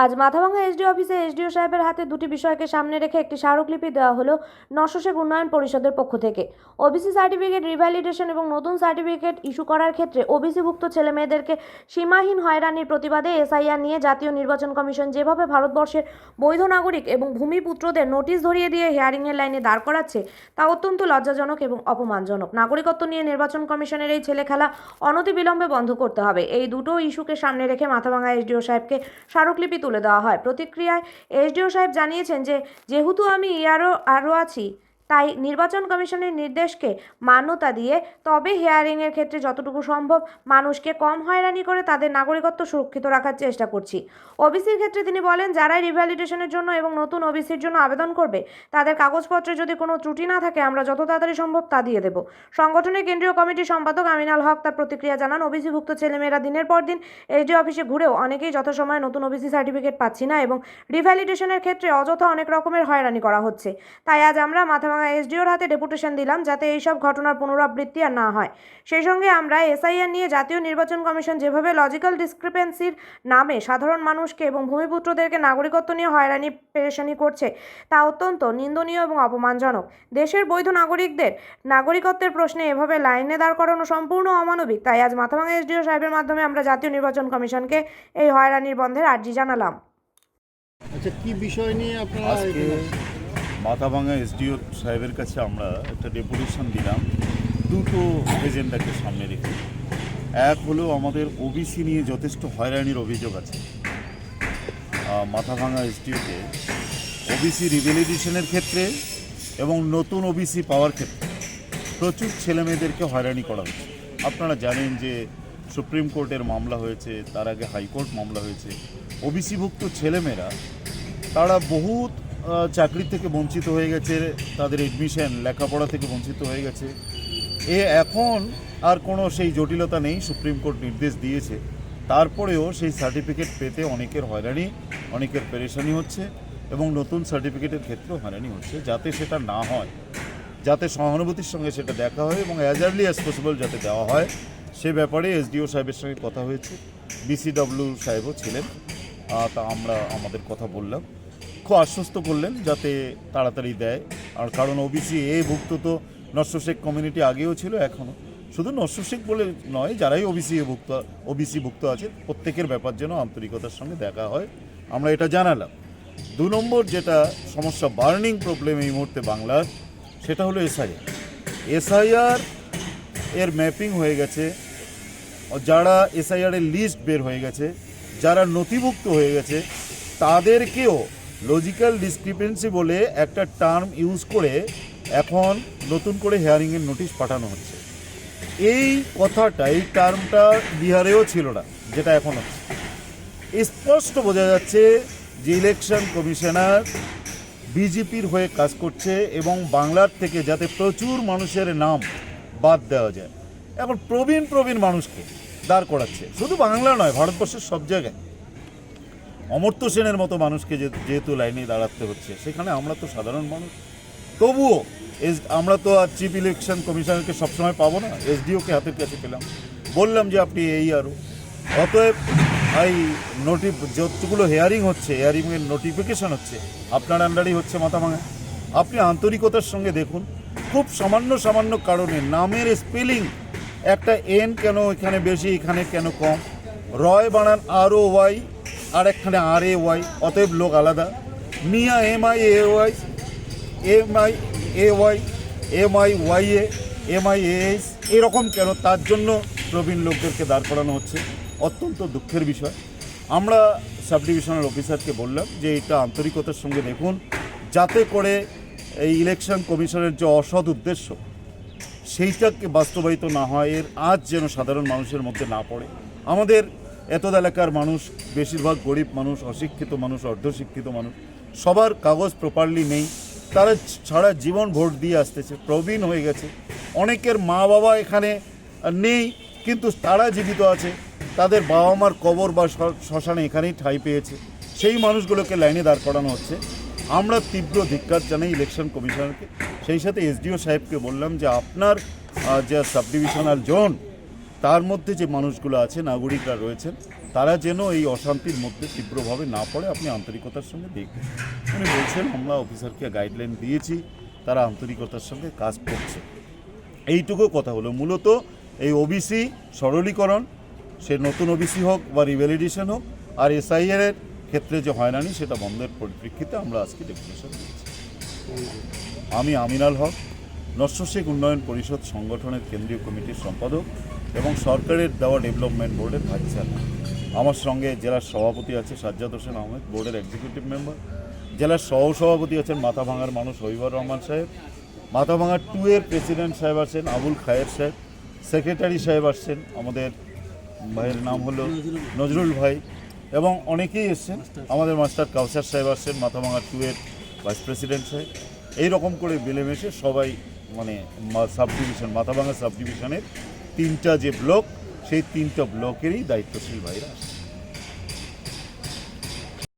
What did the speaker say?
আজ মাথাভাঙা এসডি অফিসে এসডিও সাহেবের হাতে দুটি বিষয়কে সামনে রেখে একটি স্মারকলিপি দেওয়া হলো নশোশেক উন্নয়ন পরিষদের পক্ষ থেকে। ওবিসি সার্টিফিকেট রিভ্যালিডেশন এবং নতুন সার্টিফিকেট ইস্যু করার ক্ষেত্রে ওবিসিভুক্ত ছেলে মেয়েদেরকে সীমাহীন হয়রানির প্রতিবাদে এসআইআর নিয়ে জাতীয় নির্বাচন কমিশন যেভাবে ভারতবর্ষের বৈধ নাগরিক এবং ভূমিপুত্রদের নোটিশ ধরিয়ে দিয়ে হিয়ারিংয়ের লাইনে দাঁড় করাচ্ছে, তা অত্যন্ত লজ্জাজনক এবং অপমানজনক। নাগরিকত্ব নিয়ে নির্বাচন কমিশনের এই ছেলে খেলা অনতিবিলম্বে বন্ধ করতে হবে। এই দুটো ইস্যুকে সামনে রেখে মাথাভাঙা এসডিও সাহেবকে স্মারকলিপি তুলে দেওয়া হয়। প্রতিক্রিয়ায় এসডিও সাহেব জানিয়েছেন যে যেহেতু আমি ইয়ারও আরও আছি তাই নির্বাচন কমিশনের নির্দেশকে মান্যতা দিয়ে তবে হেয়ারিংয়ের ক্ষেত্রে যতটুকু সম্ভব মানুষকে কম হয়রানি করে তাদের নাগরিকত্ব সুরক্ষিত রাখার চেষ্টা করছি। ওবিসির ক্ষেত্রে তিনি বলেন, যারাই রিভ্যালিডেশনের জন্য এবং নতুন ওবিসির জন্য আবেদন করবে, তাদের কাগজপত্রে যদি কোনো ত্রুটি না থাকে, আমরা যত তাড়াতাড়ি সম্ভব তা দিয়ে দেব। সংগঠনের কেন্দ্রীয় কমিটির সম্পাদক আমিনাল হক তার প্রতিক্রিয়া জানান, ওবিসিভুক্ত ছেলেমেয়েরা দিনের পর দিন এসডি অফিসে ঘুরেও অনেকেই যথাসময়ে নতুন ওবিসি সার্টিফিকেট পাচ্ছি না এবং রিভ্যালিডেশনের ক্ষেত্রে অযথা অনেক রকমের হয়রানি করা হচ্ছে। তাই আজ আমরা মাথাভাঙা এসডিওর হাতে ডেপুটেশন দিলাম যাতে এইসব ঘটনার পুনরাবৃত্তি আর না হয়। সেই সঙ্গে আমরা এসআইআর নিয়ে জাতীয় নির্বাচন কমিশন যেভাবে লজিক্যাল ডিসক্রিপেন্সির নামে সাধারণ মানুষকে এবং ভূমিপুত্রদেরকে নাগরিকত্ব নিয়ে হয়রানি পেরেশানি করছে তা অত্যন্ত নিন্দনীয় এবং অপমানজনক। দেশের বৈধ নাগরিকদের নাগরিকত্বের প্রশ্নে এভাবে লাইনে দাঁড় করানো সম্পূর্ণ অমানবিক। তাই আজ মাথাভাঙা এসডিও সাহেবের মাধ্যমে আমরা জাতীয় নির্বাচন কমিশনকে এই হয়রানির বন্ধের আর্জি জানালাম। আচ্ছা কি বিষয় নিয়ে আপনারা মাথাভাঙা এসডিও সাহেবের কাছে আমরা একটা ডেপুটেশন দিলাম। দুটো এজেন্ডাকে সামনে রেখে। এক হলো আমাদের ওবিসি নিয়ে যথেষ্ট হয়রানির অভিযোগ আছে। মাথাভাঙা এসডিওতে ওবিসি রিভ্যালিডেশনের ক্ষেত্রে এবং নতুন ওবিসি পাওয়ার ক্ষেত্রে প্রচুর ছেলেমেয়েদেরকে হয়রানি করা হচ্ছে। আপনারা জানেন যে সুপ্রিম কোর্টের মামলা হয়েছে, তার আগে হাইকোর্ট মামলা হয়েছে। ওবিসিভুক্ত ছেলেমেয়েরা, তারা বহুত চাকরি থেকে বঞ্চিত হয়ে গেছে, তাদের এডমিশন লেখাপড়া থেকে বঞ্চিত হয়ে গেছে। এ এখন আর কোনো সেই জটিলতা নেই, সুপ্রিম কোর্ট নির্দেশ দিয়েছে। তারপরেও সেই সার্টিফিকেট পেতে অনেকের হয়রানি, অনেকের পেরেশানি হচ্ছে এবং নতুন সার্টিফিকেটের ক্ষেত্রেও হয়রানি হচ্ছে, যাতে সেটা না হয়। যাতে সহানুভূতির সঙ্গে সেটা দেখা হয় এবং অ্যাজ আর্লি অ্যাজ পসিবল যাতে দেওয়া হয়। সে ব্যাপারে এসডিও সাহেবের সঙ্গে কথা হয়েছে বিসিডব্লিউ সাহেবও ছিলেন। তা আমরা, আমাদের কথা বললাম। আশ্বস্ত করলেন যাতে তাড়াতাড়ি দেয়। আর কারণ ওবিসি এ ভুক্ত তো শেখ কমিউনিটি আগেও ছিল, এখনও। শুধু শেখ বলে নয়, যারাই ওবিসি এ ভুক্ত, ওবিসি ভুক্ত আছে প্রত্যেকের ব্যাপার যেন আন্তরিকতার সঙ্গে দেখা হয়। আমরা এটা জানালাম। দু নম্বর যেটা সমস্যা, বার্নিং প্রবলেম এই মুহূর্তে বাংলার, সেটা হলো এসআইআর। এসআইআর এর ম্যাপিং হয়ে গেছে। যারা এসআইআর এর লিস্ট বের হয়ে গেছে, যারা নথিভুক্ত হয়ে গেছে, তাদেরকেও লজিক্যাল ডিসক্রিপেন্সি বলে একটা টার্ম ইউজ করে এখন নতুন করে হেয়ারিংয়ের নোটিশ পাঠানো হচ্ছে। এই কথাটা, এই টার্মটা বিহারেও ছিল না, যেটা এখন হচ্ছে। স্পষ্ট বোঝা যাচ্ছে যে ইলেকশন কমিশনার বিজেপির হয়ে কাজ করছে এবং বাংলার থেকে যাতে প্রচুর মানুষের নাম বাদ দেওয়া যায়। এখন প্রবীণ প্রবীণ মানুষকে দাঁড় করাচ্ছে। শুধু বাংলা নয়, ভারতবর্ষের সব জায়গায়। অমর্ত্য সেনের মতো মানুষকে যেহেতু লাইনে দাঁড়াতে হচ্ছে, সেখানে আমরা তো সাধারণ মানুষ। তবুও এস আমরা তো আর চিফ ইলেকশন কমিশনারকে সবসময় পাবো না, এসডিওকে হাতের কাছে পেলাম। বললাম যে আপনি এই আরও অতএব এই নোটি যতগুলো হেয়ারিং হচ্ছে হেয়ারিংয়ের নোটিফিকেশন হচ্ছে, আপনার আন্ডারই হচ্ছে মাথা ভাঙা। আপনি আন্তরিকতার সঙ্গে দেখুন, খুব সামান্য সামান্য কারণে নামের স্পেলিং একটা এন কেন এখানে বেশি, এখানে কেন কম? রয় বানান আর ও ওয়াই আর একখানে আর এ ওয়াই, অতএব লোক আলাদা। Mia M I A Y, M I A Y, M I Y A, M I S এরকম কেন? তার জন্য প্রবীণ লোকদেরকে দাঁড় করানো হচ্ছে। অত্যন্ত দুঃখের বিষয়। আমরা সাব ডিভিশনাল অফিসারকে বললাম যে এটা আন্তরিকতার সঙ্গে দেখুন, যাতে করে এই ইলেকশন কমিশনের যে অসৎ উদ্দেশ্য, সেইটাকে বাস্তবায়িত না হয়, এর আজ যেন সাধারণ মানুষের মধ্যে না পড়ে। আমাদের এত এলাকার মানুষ, বেশিরভাগ গরিব মানুষ, অশিক্ষিত মানুষ, অর্ধশিক্ষিত মানুষ, সবার কাগজ প্রপারলি নেই, তারা সারা জীবন ভোট দিয়ে আসতেছে, প্রবীণ হয়ে গেছে। অনেকের মা বাবা এখানে নেই, কিন্তু তারা জীবিত আছে। তাদের বাবা মার কবর বা শ্মশানে এখানেই ঠাঁই পেয়েছে। সেই মানুষগুলোকে লাইনে দাঁড় করানো হচ্ছে। আমরা তীব্র ধিক্কার জানাই ইলেকশন কমিশনারকে সেই সাথে এসডিও সাহেবকে বললাম যে আপনার যে সাবডিভিশনাল জোন তার মধ্যে যে মানুষগুলো আছে, নাগরিকরা রয়েছেন, তারা যেন এই অশান্তির মধ্যে তীব্রভাবে না পড়ে, আপনি আন্তরিকতার সঙ্গে দেখবেন উনি বলছেন, আমরা অফিসারকে গাইডলাইন দিয়েছি, তারা আন্তরিকতার সঙ্গে কাজ করছে। এইটুকু কথা হলো। মূলত এই ওবিসি সরলীকরণ, সে নতুন ওবিসি হোক বা রিভ্যালিডেশন হোক, আর এসআইআর এর ক্ষেত্রে যে হয়রানি, সেটা বন্ধের পরিপ্রেক্ষিতে আমরা আজকে ডেপুটেশন দিয়েছি। আমি আমিনাল হক, নস্য শেখ উন্নয়ন পরিষদ সংগঠনের কেন্দ্রীয় কমিটির সম্পাদক। এবং সরকারের দেওয়া ডেভেলপমেন্ট বোর্ডের ভাইস চেয়ারম্যান আমার সঙ্গে জেলার সভাপতি আছে সাজ্জাদ হোসেন আহমেদ, বোর্ডের এক্সিকিউটিভ মেম্বার জেলার সহ সভাপতি আছেন মাথাভাঙার মানুষ হবিবর রহমান সাহেব। মাথাভাঙা টু এর প্রেসিডেন্ট সাহেব আছেন আবুল খায়ের সাহেব। সেক্রেটারি সাহেব আসছেন, আমাদের ভাইয়ের নাম হলো নজরুল ভাই। এবং অনেকেই এসছেন, আমাদের মাস্টার কাউসার সাহেব আসছেন মাথাভাঙা টু এর ভাইস প্রেসিডেন্ট সাহেব। এই রকম করে মিলেমিশে সবাই মানে সাব ডিভিশন মাথাভাঙা সাব ডিভিশনের তিনটা যে ব্লক সেই তিনটা ব্লকেরই দায়িত্বশীল ভাইরা